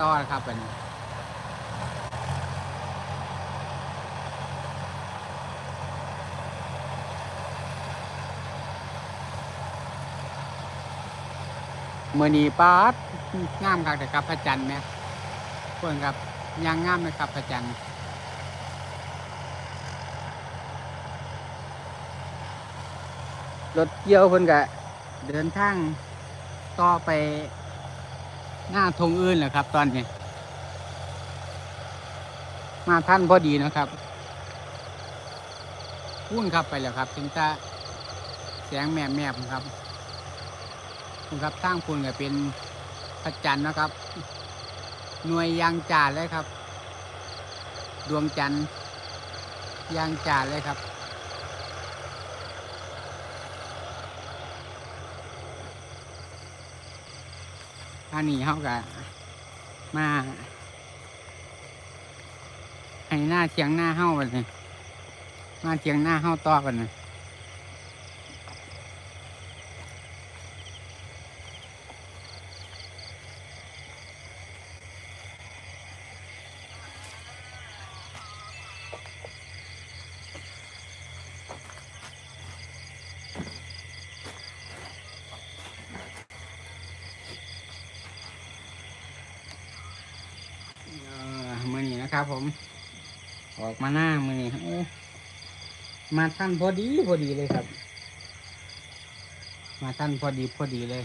ต่อนครับอันนี้เมื่อนี้ปาดงามครับแต่ครับพระจันทร์ไหมเพื่อนครับยังงามไหมครับพระจันทร์รถเกี่ยวเพิ่อนก็เดินทางต่อไป หน้าทงอื่นแหละครับ ตอนนี้ มาท่านพอดีนะครับพุ่นครับไปแล้วครับถึงจะแสงแม่แม่ผมครับคุณครับทางพุ่นก็เป็นพระจันทร์นะครับ หน่วยยางจ่าเลยครับ ดวงจันทร์ยางจ่าเลยครับ อันนี้เขาก็มาให้หน้าเทียงหน้าเฮ้าไปเลยมาเทียงหน้าเฮ้าต่อกันเลย นะครับ ผม ออกมาหน้ามือนี้โอ้มาท่านพอดีพอดีเลยครับ มาท่านพอดีพอดีเลย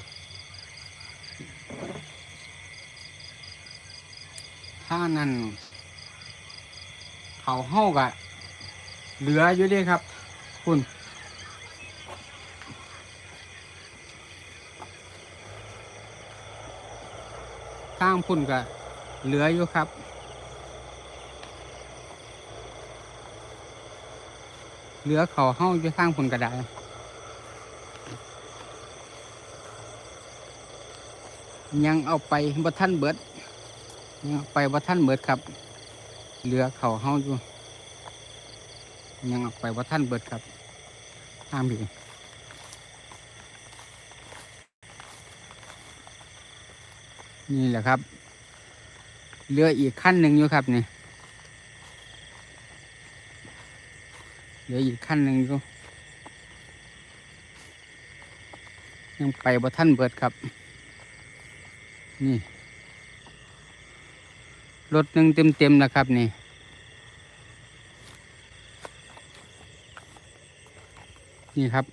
ถ้านั้นเขาเฮ้ากะเหลืออยู่ด้วยครับ คุณข้างพุ่นกะเหลืออยู่ครับ เหลือเขาเฮ้าอยู่ข้างพุ่นกระไดยังเอาไปบ่ท่านเบิดยังไปบ่ท่านเบิดครับ เหลือเขาเฮ้าอยู่ ยังเอาไปบ่ท่านเบิดครับตามดีนี่แหละครับเหลืออีกขั้นหนึ่งอยู่ครับนี่ เหลืออีกขั้นหนึ่งอยู่ยังไปบ่ท่านเบิดครับ นี่รถหนึ่งเต็มเต็มๆนะครับนี่นี่ครับ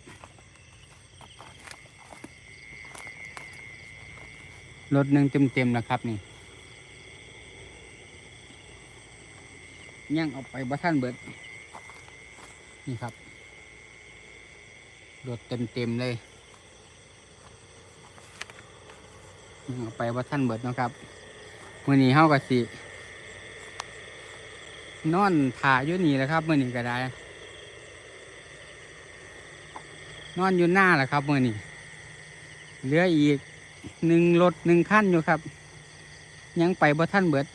รถหนึ่งเต็มเต็มๆนะครับนี่ยังเอาไปบ่ท่านเบิด นี่ครับรถเต็มเต็มๆเลยยังเอาไปบ่าท่านเบิดนะครับมื่อนี้เฮาก็สิ นอนถ่ายอยู่นี่แหละครับมื่อนี้ก็ได้ นอนอยู่หน้าแหละครับมื่อนี้เหลืออีกหนึ่งรถหนึ่งขั้นอยู่ครับ ยังไปบ่ท่านเบิด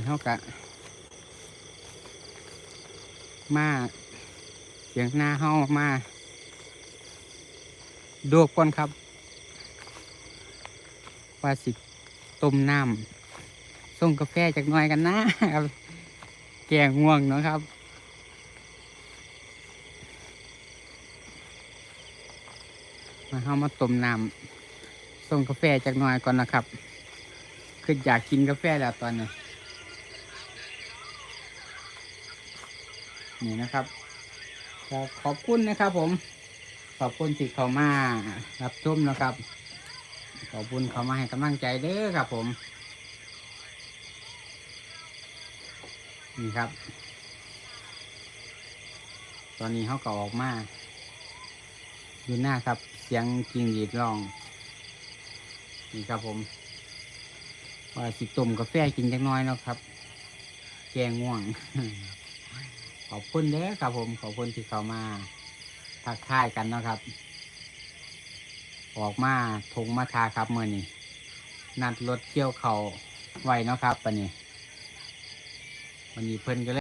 นี่เขากะมาเสียงหน้าเฮามาโดกก่อนครับ ว่าสิต้มน้ำส่งกาแฟจากน่อยกันนะครับ แกงง่วงเนาะครับมาเฮามาต้มน้ำส่งกาแฟจากน่อยก่อนนะครับ คืออยากกินกาแฟแล้วตอนนี้ นี่นะครับขอบคุณนะครับผม ขอบคุณที่เขามารับชมนะครับ ขอบคุณเขามาให้กำลังใจเด้อครับผมนี่ครับ ตอนนี้เขาก็ออกมาอยู่หน้าครับ เสียงกิ่งหรีดร้อง นี่ครับผมว่าสิต้มกาแฟกินจักน้อยเนาะครับ แกงง่วง ขอบคุณเด้อครับผมขอบคุณที่เขามาทักทายกันนะครับ ออกมาทงมาทาครับเมื่อนี้นัดรถเกี่ยวเขาไว้นะครับวันนี้วันนี้เพิ่นก็เลย